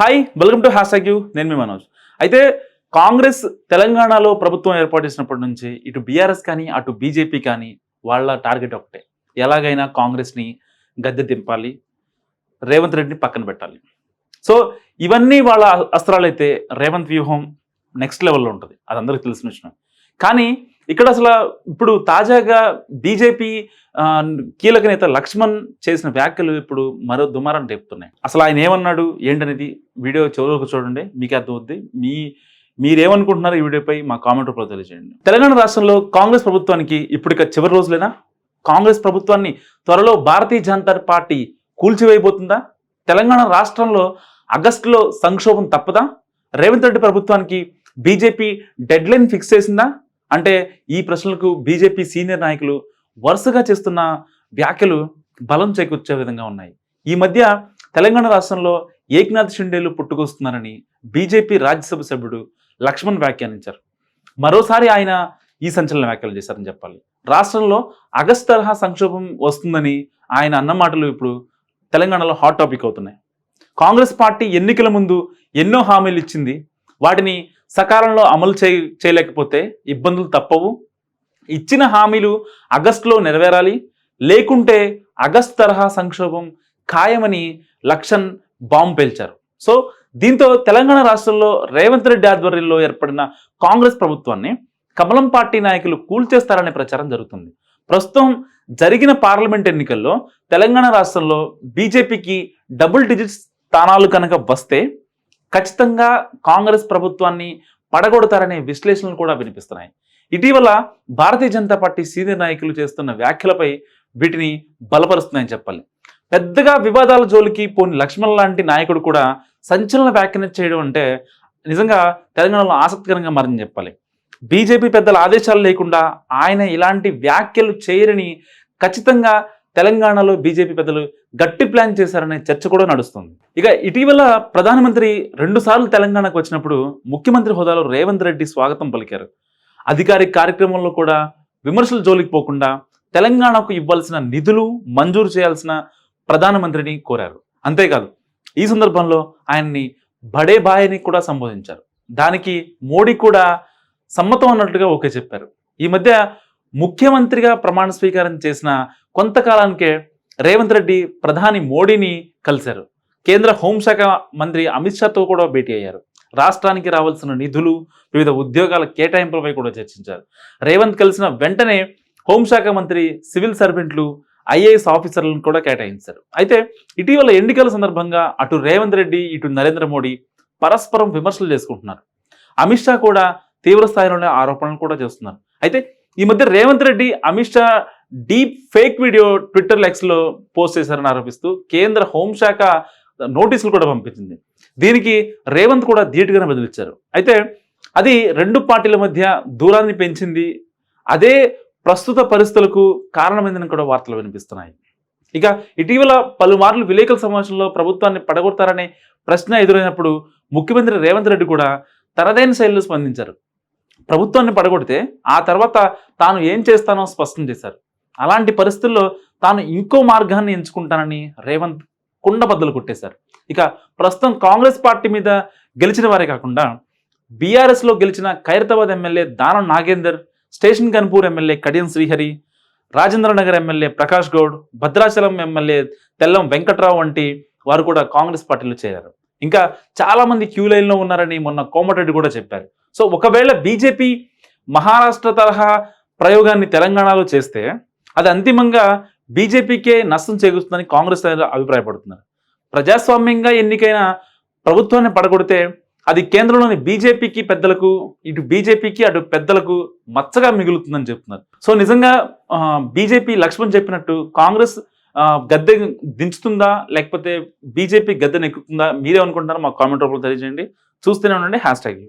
Hi welcome to hash you నేను మీ మనోజ్. అయితే కాంగ్రెస్ తెలంగాణలో ప్రభుత్వం ఏర్పాటు చేసినప్పటి నుంచి ఇటు బీఆర్ఎస్ కానీ అటు బీజేపీ కానీ వాళ్ళ టార్గెట్ ఒకటే. ఎలాగైనా కాంగ్రెస్ని గద్దె దింపాలి రేవంత్ రెడ్డిని పక్కన పెట్టాలి. సో ఇవన్నీ వాళ్ళ అస్త్రాలు అయితే రేవంత్ వ్యూహం నెక్స్ట్ లెవెల్లో ఉంటుంది. అది అందరికీ తెలిసిన విషయం. కానీ ఇక్కడ అసలు ఇప్పుడు తాజాగా బీజేపీ కీలక నేత లక్ష్మణ్ చేసిన వ్యాఖ్యలు ఇప్పుడు మరో దుమారం రేపుతున్నాయి. అసలు ఆయన ఏమన్నాడు? ఏంటనేది వీడియో చివరికి చూడండి. మీకు అర్థమవుద్ది. మీ మీరేమనుకుంటున్నారు ఈ వీడియోపై మా కామెంట్ రూపంలో తెలియజేయండి. తెలంగాణ రాష్ట్రంలో కాంగ్రెస్ ప్రభుత్వానికి ఇప్పటిక చివరి రోజులేనా? కాంగ్రెస్ ప్రభుత్వాన్ని త్వరలో భారతీయ జనతా పార్టీ కూల్చివేయబోతుందా? తెలంగాణ రాష్ట్రంలో ఆగస్టులో సంక్షోభం తప్పదా? రేవంత్ రెడ్డి ప్రభుత్వానికి బీజేపీ డెడ్ లైన్ ఫిక్స్ చేసిందా? అంటే ఈ ప్రశ్నలకు బీజేపీ సీనియర్ నాయకులు వరుసగా చేస్తున్న వ్యాఖ్యలు బలం చేకూర్చే విధంగా ఉన్నాయి. ఈ మధ్య తెలంగాణ రాష్ట్రంలో ఏక్నాథ్ షిండేలు పుట్టుకొస్తున్నారని బీజేపీ రాజ్యసభ సభ్యుడు లక్ష్మణ్ వ్యాఖ్యానించారు. మరోసారి ఆయన ఈ సంచలన వ్యాఖ్యలు చేశారని చెప్పాలి. రాష్ట్రంలో అగస్ట్ తరహా సంక్షోభం వస్తుందని ఆయన అన్న మాటలు ఇప్పుడు తెలంగాణలో హాట్ టాపిక్ అవుతున్నాయి. కాంగ్రెస్ పార్టీ ఎన్నికల ముందు ఎన్నో హామీలు ఇచ్చింది. వాటిని సకాలంలో అమలు చేయ చేయలేకపోతే ఇబ్బందులు తప్పవు. ఇచ్చిన హామీలు ఆగస్టులో నెరవేరాలి. లేకుంటే ఆగస్ట్ తరహా సంక్షోభం ఖాయమని లక్షన్ బాంబు పేల్చారు. సో దీంతో తెలంగాణ రాష్ట్రంలో రేవంత్ రెడ్డి ఆధ్వర్యంలో ఏర్పడిన కాంగ్రెస్ ప్రభుత్వాన్ని కమలం పార్టీ నాయకులు కూల్చేస్తారనే ప్రచారం జరుగుతుంది. ప్రస్తుతం జరిగిన పార్లమెంట్ ఎన్నికల్లో తెలంగాణ రాష్ట్రంలో బీజేపీకి డబుల్ డిజిట్ స్థానాలు కనుక వస్తే ఖచ్చితంగా కాంగ్రెస్ ప్రభుత్వాన్ని పడగొడతారనే విశ్లేషణలు కూడా వినిపిస్తున్నాయి. ఇటీవల భారతీయ జనతా పార్టీ సీనియర్ నాయకులు చేస్తున్న వ్యాఖ్యలపై వీటిని బలపరుస్తున్నాయని చెప్పాలి. పెద్దగా వివాదాల జోలికి పోని లక్ష్మణ్ లాంటి నాయకుడు కూడా సంచలన వ్యాఖ్యలు చేయడం అంటే నిజంగా తెలంగాణలో ఆసక్తికరంగా మారింది చెప్పాలి. బీజేపీ పెద్దల ఆదేశాలు లేకుండా ఆయన ఇలాంటి వ్యాఖ్యలు చేయరని ఖచ్చితంగా తెలంగాణలో బీజేపీ పెద్దలు గట్టి ప్లాన్ చేశారనే చర్చ కూడా నడుస్తుంది. ఇక ఇటీవల ప్రధానమంత్రి రెండుసార్లు తెలంగాణకు వచ్చినప్పుడు ముఖ్యమంత్రి హోదాలో రేవంత్ రెడ్డి స్వాగతం పలికారు. అధికారిక కార్యక్రమంలో కూడా విమర్శల జోలికి పోకుండా తెలంగాణకు ఇవ్వాల్సిన నిధులు మంజూరు చేయాల్సిన ప్రధానమంత్రిని కోరారు. అంతేకాదు ఈ సందర్భంలో ఆయన్ని బడే బాయని కూడా సంబోధించారు. దానికి మోడీ కూడా సమ్మతం అన్నట్టుగా ఓకే చెప్పారు. ఈ మధ్య ముఖ్యమంత్రిగా ప్రమాణ స్వీకారం చేసిన కొంతకాలానికే రేవంత్ రెడ్డి ప్రధాని మోడీని కలిశారు. కేంద్ర హోంశాఖ మంత్రి అమిత్ షాతో కూడా భేటీ అయ్యారు. రాష్ట్రానికి రావాల్సిన నిధులు వివిధ ఉద్యోగాల కేటాయింపులపై కూడా చర్చించారు. రేవంత్ కలిసిన వెంటనే హోంశాఖ మంత్రి సివిల్ సర్వెంట్లు ఐఏఎస్ ఆఫీసర్లను కూడా కేటాయించారు. అయితే ఇటీవల ఎన్నికల సందర్భంగా అటు రేవంత్ రెడ్డి ఇటు నరేంద్ర మోడీ పరస్పరం విమర్శలు చేసుకుంటున్నారు. అమిత్ షా కూడా తీవ్ర స్థాయిలోనే ఆరోపణలు కూడా చేస్తున్నారు. అయితే ఈ మధ్య Revanth Reddy Amit Shah deep fake video Twitter లెక్స్లో post చేశారని ఆరోపిస్తూ కేంద్ర హోంశాఖ నోటీసులు కూడా పంపించింది. దీనికి రేవంత్ కూడా ధీటుగానే బదిలిచ్చారు అయితే అది రెండు పార్టీల మధ్య దూరాన్ని పెంచింది. అదే ప్రస్తుత పరిస్థితులకు కారణమైందని కూడా వార్తలు వినిపిస్తున్నాయి. ఇక ఇటీవల పలుమార్లు విలేకరుల సమావేశంలో ప్రభుత్వాన్ని పడగొడతారనే ప్రశ్న ఎదురైనప్పుడు ముఖ్యమంత్రి రేవంత్ రెడ్డి కూడా తనదైన శైలిలో స్పందించారు. ప్రభుత్వాన్ని పడగొడితే ఆ తర్వాత తాను ఏం చేస్తానో స్పష్టం చేశారు. అలాంటి పరిస్థితుల్లో తాను ఇంకో మార్గాన్ని ఎంచుకుంటానని రేవంత్ కుండబద్దలు కొట్టేశారు. ఇక ప్రస్తుతం కాంగ్రెస్ పార్టీ మీద గెలిచిన వారే కాకుండా బీఆర్ఎస్లో గెలిచిన Khairatabad MLA Danam Nagender station Ghanpur MLA Kadiyam Srihari Rajendranagar MLA Prakash Goud Bhadrachalam MLA Tellam Venkatrao వంటి వారు కూడా కాంగ్రెస్ పార్టీలో చేరారు. ఇంకా చాలామంది క్యూ లైన్లో ఉన్నారని మొన్న కోమటిరెడ్డి కూడా చెప్పారు. సో ఒకవేళ బీజేపీ మహారాష్ట్ర తరహా ప్రయోగాన్ని తెలంగాణలో చేస్తే అది అంతిమంగా బీజేపీకే నష్టం చేకూరుస్తుందని కాంగ్రెస్ అభిప్రాయపడుతున్నారు. ప్రజాస్వామ్యంగా ఎన్నికైన ప్రభుత్వాన్ని పడగొడితే అది కేంద్రంలోని బీజేపీకి పెద్దలకు ఇటు బీజేపీకి అటు పెద్దలకు మచ్చగా మిగులుతుందని చెప్తున్నారు. సో నిజంగా బీజేపీ లక్ష్మణ్ చెప్పినట్టు కాంగ్రెస్ గద్దె దించుతుందా లేకపోతే బీజేపీ గద్దెను ఎక్కుతుందా మీరే మా కామెంట్ రూపంలో తెలియజేయండి. చూస్తూనే ఉండండి హ్యాష్ ట్యాగ్